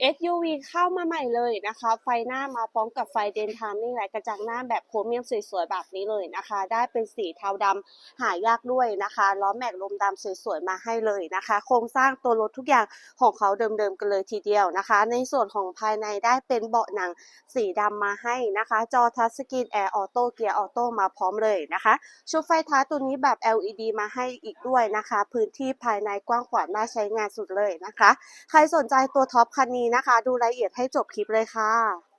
SUV เข้ามาใหม่เลยนะคะ ไฟหน้ามาพร้อมกับไฟเดนทามมิ่งไลท์กระจังหน้าแบบโครเมียมสวยๆแบบนี้เลยนะคะ ได้เป็นสีเทาดำหายากด้วยนะคะล้อแม็กลมดำสวยๆมาให้เลยนะคะ โครงสร้างตัวรถทุกอย่างของเขาเดิมๆกันเลยทีเดียวนะคะ ในส่วนของภายในได้เป็นเบาะหนังสีดำมาให้นะคะ จอทัชสกรีนแอร์ออโต้เกียร์ออโต้มาพร้อมเลยนะคะชุดไฟท้ายตัวนี้แบบ LED มาให้อีกด้วยนะคะ พื้นที่ภายในกว้างขวางน่าใช้งานสุดเลยนะคะ ใครสนใจตัวท็อปคันนี้นะคะ ดูรายละเอียดให้จบคลิปเลยค่ะ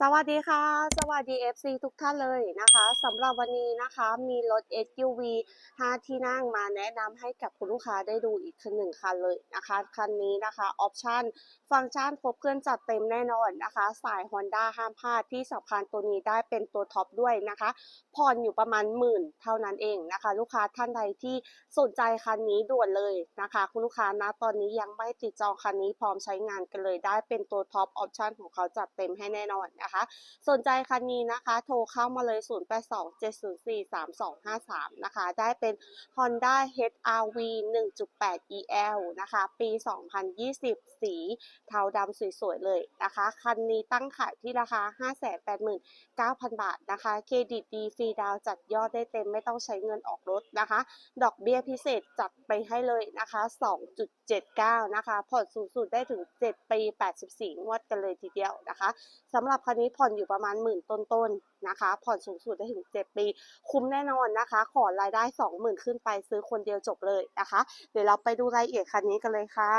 สวัสดีค่ะ สวัสดี FC ทุกท่านเลยนะคะสำหรับวันนี้นะคะมีรถ SUV 5 ที่นั่งมาแนะนำให้กับคุณลูกค้าได้ดูอีกคันหนึ่งคันเลยนะคะคันนี้นะคะออปชั่นฟังก์ชันครบเครื่องจัดเต็มแน่นอนนะคะ สาย Honda ห้ามพลาดที่สำคัญตัวนี้ได้เป็นตัวท็อปด้วยนะคะผ่อนอยู่ประมาณหมื่นเท่านั้นเองนะคะ ลูกค้าท่านใดที่สนใจคันนี้ด่วนเลยนะคะ คุณลูกค้านะตอนนี้ยังไม่ติดจองคันนี้พร้อมใช้งานกันเลย ได้เป็นตัวท็อปออปชั่นของเขาจัดเต็มให้แน่นอนนะคะ สนใจคันนี้นะคะ โทรเข้ามาเลย 0827043253 นะคะ ได้เป็น Honda HR-V 1.8 EL นะคะ ปี 2020 สีเทาดำสวยๆเลยนะคะ คันนี้ตั้งขายที่ราคา 589,000 บาทนะคะ เครดิตดีฟรีดาวจัดยอดได้เต็มไม่ต้องใช้เงินออกรถนะคะ ดอกเบี้ยพิเศษจัดไปให้เลยนะคะ 2.79 นะคะ ผ่อนสูงสุดได้ถึง 7 ปี 84 งวดกันเลยทีเดียวนะคะสำหรับคันนี้ผ่อนอยู่ประมาณหมื่นต้นๆนะคะ ผ่อนสูงสุดได้ถึง 7 ปี คุ้มแน่นอนนะคะ ขอรายได้ 20,000 ขึ้นไปซื้อคนเดียวจบเลยนะคะ เดี๋ยวเราไปดูรายละเอียดคันนี้กันเลยค่ะ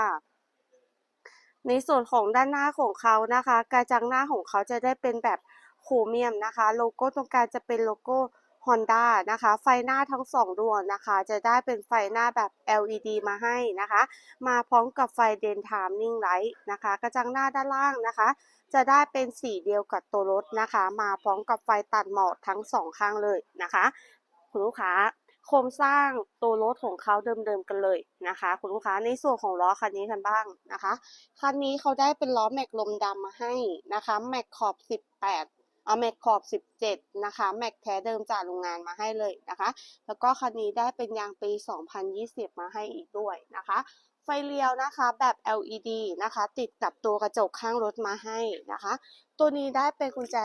ในส่วนของด้านหน้าของเขานะคะ กระจังหน้าของเขาจะได้เป็นแบบโครเมียมนะคะ โลโก้ตรงกลางจะเป็นโลโก้ Honda นะคะ ไฟหน้าทั้งสองดวงนะคะ จะได้เป็นไฟหน้าแบบ LED มาให้นะคะ มาพร้อมกับไฟเดนทามนิ่งไลท์นะคะ กระจังหน้าด้านล่างนะคะ จะได้เป็นสีเดียวกับตัวรถนะคะ มาพร้อมกับไฟตัดหมอกทั้งสองข้างเลยนะคะ คุณลูกค้าโครงสร้างตัวรถของเขาเดิมๆกันเลยนะคะ คุณลูกค้าในส่วนของล้อคันนี้กันบ้างนะคะคันนี้เขาได้เป็นล้อแม็กลมดำมาให้นะคะแม็กขอบ 18เอาแม็กขอบ 17 นะคะแม็กแท้เดิมจากโรงงานมาให้เลยนะคะ แล้วก็คันนี้ได้เป็นยางปี 2020 มาให้อีกด้วยนะคะ ไฟเลี้ยวนะคะแบบ LED นะคะ ติดกับตัวกระจกข้างรถมาให้นะคะ ตัวนี้ได้เป็นกุญแจ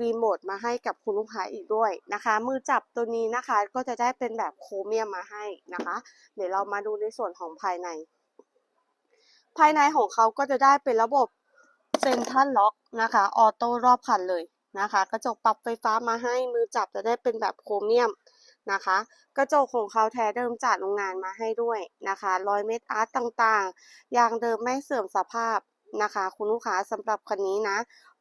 รีโมทมาให้กับคุณลูกค้าอีกด้วยนะคะ มือจับตัวนี้นะคะก็จะได้เป็นแบบโครเมียมมาให้นะคะ เดี๋ยวเรามาดูในส่วนของภายใน ภายในของเขาก็จะได้เป็นระบบเซนทรัลล็อกนะคะออโต้รอบคันเลยนะคะ กระจกปรับไฟฟ้ามาให้มือจับจะได้เป็นแบบโครเมียม นะคะ กระจกของเขาแท้เดิมจากโรงงานมาให้ด้วยนะคะรอยเม็ดอาร์ตต่างๆ ยางเดิมไม่เสื่อมสภาพนะคะ คุณลูกค้าสำหรับคันนี้นะ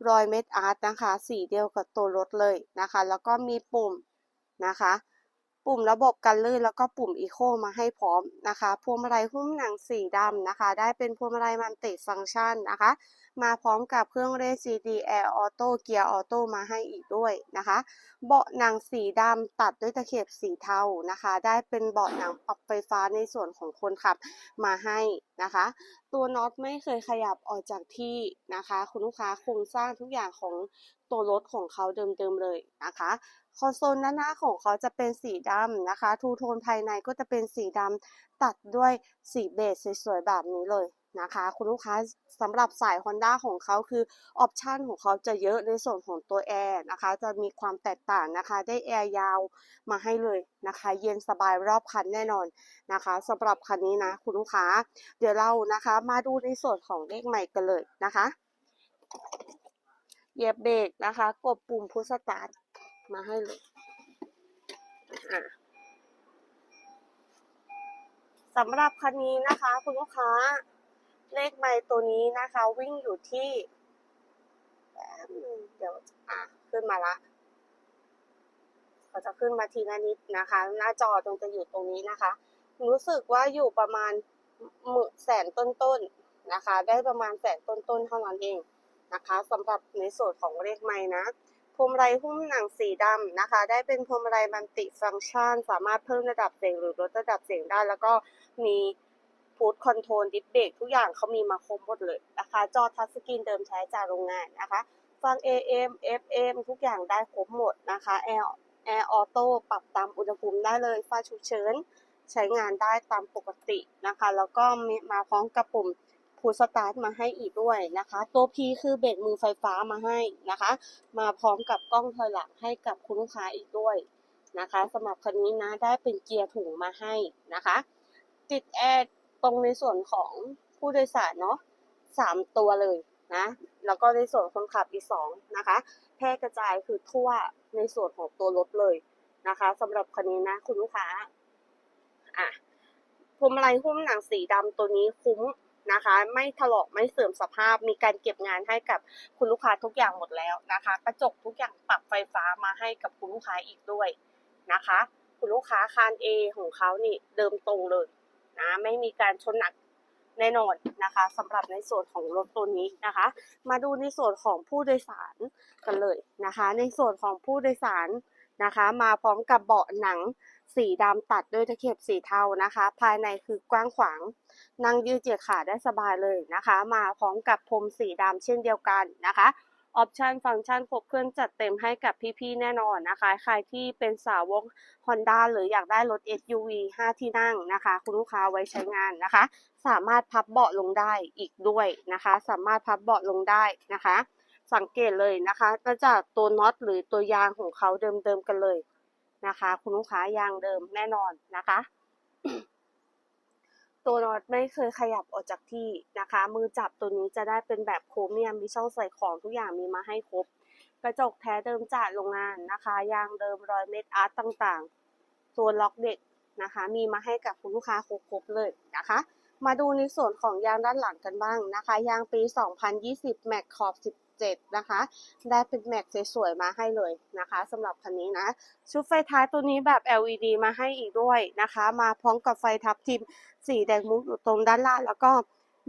รอยเม็ดอาร์ตนะคะ สีเดียวกับตัวรถเลยนะคะ แล้วก็มีปุ่มนะคะ ปุ่มระบบกันลื่นแล้วก็ปุ่มอีโคมาให้พร้อมนะคะพวงมาลัยหุ้มหนังสีดำนะคะ ได้เป็นพวงมาลัยมันติฟังก์ชันนะคะ มาพร้อมกับเครื่องเล่น CD Air Auto เกียร์ออโต้มาให้อีกด้วยนะคะ เบาะหนังสีดำตัดด้วยตะเข็บสีเทานะคะ ได้เป็นเบาะหนังปรับไฟฟ้าในส่วนของคนขับมาให้นะคะ ตัวน็อตไม่เคยขยับออกจากที่นะคะ คุณลูกค้าโครงสร้างทุกอย่างของตัวรถของเขาเดิมๆเลยนะคะคอนโซลด้านหน้าของเขาจะเป็นสีดำนะคะ ทูโทนภายในก็จะเป็นสีดำตัดด้วยสีเบจสวยๆแบบนี้เลย นะคะ คุณลูกค้าสำหรับสาย Honda ของเขาคือออปชันของเขาจะเยอะในส่วนของตัวแอร์นะคะ จะมีความแตกต่างนะคะ ได้แอร์ยาวมาให้เลยนะคะ เย็นสบายรอบคันแน่นอนนะคะสำหรับคันนี้นะคุณลูกค้า เดี๋ยวเรานะคะมาดูในส่วนของเลขใหม่กันเลยนะคะเหยียบเบรกนะคะ กดปุ่มพุชสตาร์ทมาให้เลยอะสำหรับคันนี้นะคะ คุณลูกค้า เลขไมล์ตัวนี้นะคะ วิ่งอยู่ที่แปเดี๋ยวอะขึ้นมาละเขาจะขึ้นมาทีละนิดนะคะ หน้าจอตรงจะอยู่ตรงนี้นะคะ รู้สึกว่าอยู่ประมาณหมื่นแสนต้นๆนะคะ ได้ประมาณแสนต้นๆเท่านั้นเองนะคะสำหรับในส่วนของเลขไมล์นะพวงมาลัยหุ้มหนังสีดำนะคะ ได้เป็นพวงมาลัยมันติฟังก์ชัน สามารถเพิ่มระดับเสียงหรือลดระดับเสียงได้ แล้วก็มี ฟูดคอนโทรลดิสเบรกทุกอย่างเขามีมาครบหมดเลยนะคะ จอทัชสกรีนเดิมใช้จากโรงงานนะคะ ฟัง AM FM ทุกอย่างได้ครบหมดนะคะแอร์แอร์ออโต้ปรับตามอุณหภูมิได้เลยไฟฉุกเฉินใช้งานได้ตามปกตินะคะ แล้วก็มมาพร้อมกับปุ่มพุชสตาร์ทมาให้อีกด้วยนะคะ ตัว P คือเบรกมือไฟฟ้ามาให้นะคะ มาพร้อมกับกล้องถอยหลังให้กับคุณลูกค้าอีกด้วยนะคะสำหรับคันนี้นะได้เป็นเกียร์ถุงมาให้นะคะ ติดแอร์ ตรงในส่วนของผู้โดยสารเนาะสามตัวเลยนะแล้วก็ในส่วนคนขับอีกสองนะคะแพร่กระจายคือทั่วในส่วนของตัวรถเลยนะคะสำหรับคันนี้นะคุณลูกค้าอะพวงมลัยหุ้มหนังสีดำตัวนี้คุ้มนะคะ ไม่ถลอกไม่เสื่อมสภาพ มีการเก็บงานให้กับคุณลูกค้าทุกอย่างหมดแล้วนะคะ กระจกทุกอย่างปรับไฟฟ้ามาให้กับคุณลูกค้าอีกด้วยนะคะ คุณลูกค้าคาน A ของเขานี่เดิมตรงเลย นะไม่มีการชนหนักแน่นอนนะคะสำหรับในส่วนของรถตัวนี้นะคะ มาดูในส่วนของผู้โดยสารกันเลยนะคะ ในส่วนของผู้โดยสารนะคะ มาพร้อมกับเบาะหนังสีดำตัดด้วยตะเข็บสีเทานะคะ ภายในคือกว้างขวางนั่งยืดเหยียดขาได้สบายเลยนะคะ มาพร้อมกับพรมสีดำเช่นเดียวกันนะคะ ออปชันฟังก์ชันครบเครื่องจัดเต็มให้กับพี่ๆแน่นอนนะคะ ใครที่เป็นสาวก Honda หรืออยากได้รถ SUV 5 ที่นั่งนะคะ คุณลูกค้าไว้ใช้งานนะคะ สามารถพับเบาะลงได้อีกด้วยนะคะ สามารถพับเบาะลงได้นะคะ สังเกตเลยนะคะก็จากตัวน็อตหรือตัวยางของเขาเดิมๆกันเลยนะคะ คุณลูกค้ายางเดิมแน่นอนนะคะ ตัวน็อตไม่เคยขยับออกจากที่นะคะ มือจับตัวนี้จะได้เป็นแบบโครเมียมมีช่องใส่ของทุกอย่างมีมาให้ครบ กระจกแท้เดิมจากโรงงานนะคะ ยางเดิมรอยเม็ดอาร์ตต่างๆ ตัวล็อกเด็กนะคะ มีมาให้กับคุณลูกค้าครบๆเลยนะคะ มาดูในส่วนของยางด้านหลังกันบ้างนะคะ ยางปี 2020 Max ขอบ 17 นะคะ ได้เป็นแม็กสวยๆมาให้เลยนะคะสำหรับคันนี้นะ ชุดไฟท้ายตัวนี้แบบ LED มาให้อีกด้วยนะคะ มาพร้อมกับไฟทับทิมสีแดงมุกอยู่ตรงด้านล่างแล้วก็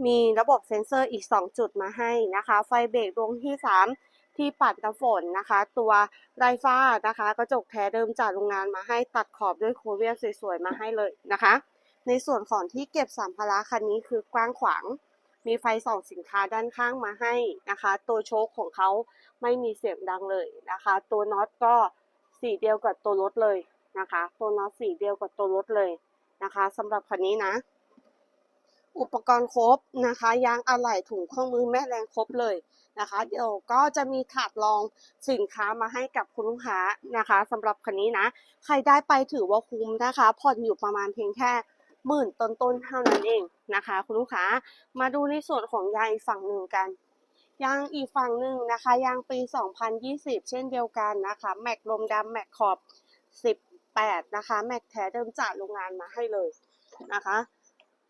มีระบบเซ็นเซอร์อีก 2 จุดมาให้นะคะ ไฟเบรกดวงที่ 3 ที่ปัดน้ำฝนนะคะ ตัวไรฟ้านะคะ กระจกแท้เดิมจากโรงงานมาให้ตัดขอบด้วยโครเมียมสวยๆมาให้เลยนะคะ ในส่วนของที่เก็บสัมภาระคันนี้คือกว้างขวาง มีไฟส่องสินค้าด้านข้างมาให้นะคะ ตัวโชคของเขาไม่มีเสียงดังเลยนะคะ ตัวน็อตก็สีเดียวกับตัวรถเลยนะคะ ตัวน็อตสีเดียวกับตัวรถเลยนะคะสำหรับคันนี้นะ อุปกรณ์ครบนะคะยางอะไหล่ถุงเครื่องมือแม่แรงครบเลยนะคะ เดี๋ยวก็จะมีถาดรองสินค้ามาให้กับคุณลูกค้านะคะสำหรับคันนี้นะ ใครได้ไปถือว่าคุ้มนะคะผ่อนอยู่ประมาณเพียงแค่ หมื่นต้นๆเท่านั้นเองนะคะ คุณลูกค้ามาดูในส่วนของยางอีกฝั่งหนึ่งกันยางอีกฝั่งหนึ่งนะคะยางปี 2020 เช่นเดียวกันนะคะแม็กลมดำแม็กขอบ 18 นะคะแม็กแท้เดิมจากโรงงานมาให้เลยนะคะ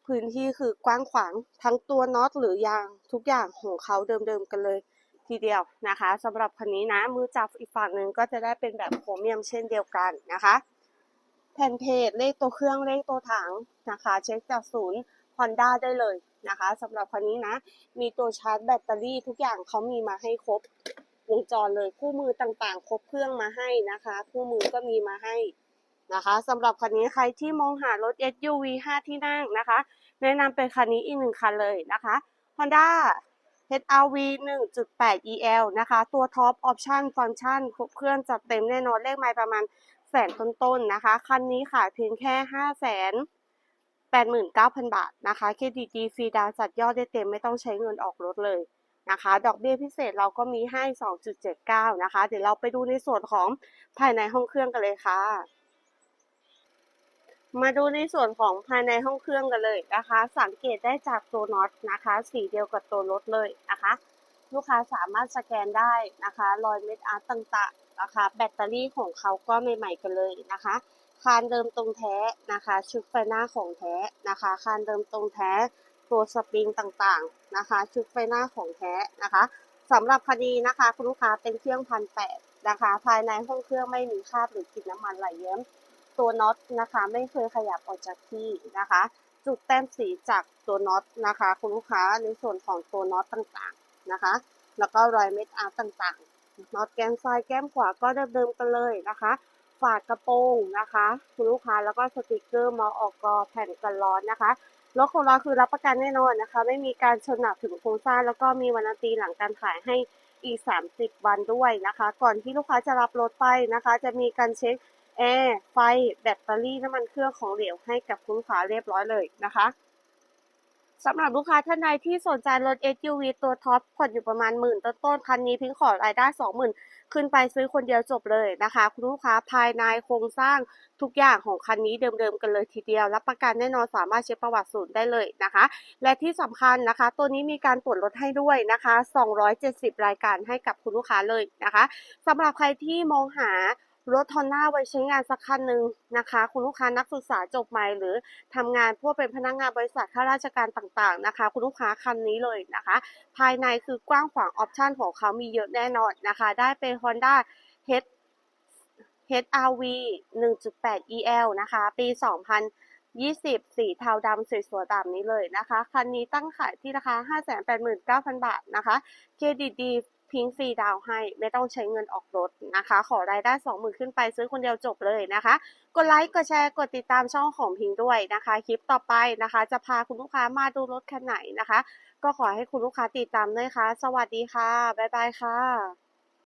พื้นที่คือกว้างขวางทั้งตัวน็อตหรือยางทุกอย่างของเขาเดิมๆกันเลยทีเดียวนะคะสำหรับคันนี้นะมือจับอีกฝั่งหนึ่งก็จะได้เป็นแบบโครเมียมเช่นเดียวกันนะคะ แผ่นเพจเลขตัวเครื่องเลขตัวถังนะคะ เช็คจากศูนย์ Honda ได้เลยนะคะสำหรับคันนี้นะ มีตัวชาร์จแบตเตอรี่ทุกอย่างเขามีมาให้ครบวงจรเลยคู่มือต่างๆ ครบเครื่องมาให้นะคะ คู่มือก็มีมาให้นะคะสำหรับคันนี้ใครที่มองหารถ SUV 5 ที่นั่งนะคะ แนะนำเป็นคันนี้อีกหนึ่งคันเลยนะคะ Honda HRV 1.8 EL นะคะ ตัวท็อปออปชั่นฟังก์ชันครบเครื่องจัดเต็มแน่นอนเลขไมล์ประมาณ แสนต้นๆนะคะ คันนี้ขายเพียงแค่5 0 0 0 0 89,000บาทนะคะเครดิตดีฟรีดาวน์จัดยอดได้เต็มไม่ต้องใช้เงินออกรถเลยนะคะ ดอกเบี้ยพิเศษเราก็มีให้2.79นะคะ เดี๋ยวเราไปดูในส่วนของภายในห้องเครื่องกันเลยค่ะ มาดูในส่วนของภายในห้องเครื่องกันเลยนะคะ สังเกตได้จากตัวน็อตนะคะ สีเดียวกับตัวรถเลยนะคะ ลูกค้าสามารถสแกนได้นะคะ รอยเม็ดอาร์ตต่างๆนะคะ แบตเตอรี่ของเขาก็ใหม่ๆกันเลยนะคะคานเดิมตรงแท้นะคะ ชุดไฟหน้าของแท้นะคะคานเดิมตรงแท้ตัวสปริงต่างๆนะคะ ชุดไฟหน้าของแท้นะคะสำหรับคดีนะคะคุณลูกค้าเป็นเครื่องพันแปดนะคะ ภายในห้องเครื่องไม่มีคราบหรือกลิ่นน้ำมันไหลเยิ้มตัวน็อตนะคะ ไม่เคยขยับออกจากที่นะคะ จุดแต้มสีจากตัวน็อตนะคะ คุณลูกค้าในส่วนของตัวน็อตต่างๆ นะคะ แล้วก็รอยเม็ดอาร์ตต่างๆน็อตแก้มซ้ายแก้มขวาก็เดิมๆกันเลยนะคะ ฝากระโปรงนะคะคุณลูกค้าแล้วก็สติกเกอร์มาออกกอแผ่นกันร้อนนะคะรถของเราคือรับประกันแน่นอนนะคะ ไม่มีการชนหนักถึงโครงสร้างแล้วก็มีวันตีหลังการขายให้อีก 30 วันด้วยนะคะ ก่อนที่ลูกค้าจะรับรถไปนะคะ จะมีการเช็คแอร์ไฟ แบตเตอรี่น้ำมันเครื่องของเหลวให้กับคุณลูกค้าเรียบร้อยเลยนะคะ สำหรับลูกค้าท่านใดที่สนใจรถ SUV ตัวท็อปผ่อนอยู่ประมาณหมื่นต้นๆคันนี้พิงขอรายได้สองหมื่นขึ้นไปซื้อคนเดียวจบเลยนะคะ คุณลูกค้าภายในโครงสร้างทุกอย่างของคันนี้เดิมๆกันเลยทีเดียว รับประกันแน่นอนสามารถเช็คประวัติศูนย์ได้เลยนะคะ และที่สำคัญนะคะ ตัวนี้มีการตรวจรถให้ด้วยนะคะ 270 รายการให้กับคุณลูกค้าเลยนะคะสำหรับใครที่มองหา รถ Honda ไว้ใช้งานสักคันหนึ่งนะคะ คุณลูกค้านักศึกษาจบใหม่หรือทำงานพวกเป็นพนักงานบริษัทข้าราชการต่างๆนะคะ คุณลูกค้าคันนี้เลยนะคะ ภายในคือกว้างขวางออปชันของเขามีเยอะแน่นอนนะคะ ได้เป็น Honda H HRV 1.8 EL นะคะ ปี 2020 สีเทาดำสวยๆแบบนี้เลยนะคะ คันนี้ตั้งขายที่ราคา 589,000 บาทนะคะ เครดิตดี พิงฟรีดาวให้ไม่ต้องใช้เงินออกรถนะคะ ขอรายได้20,000ขึ้นไปซื้อคนเดียวจบเลยนะคะ กดไลค์กดแชร์กดติดตามช่องของพิงด้วยนะคะ คลิปต่อไปนะคะ จะพาคุณลูกค้ามาดูรถคันไหนนะคะ ก็ขอให้คุณลูกค้าติดตามด้วยค่ะ สวัสดีค่ะ บ๊ายบายค่ะ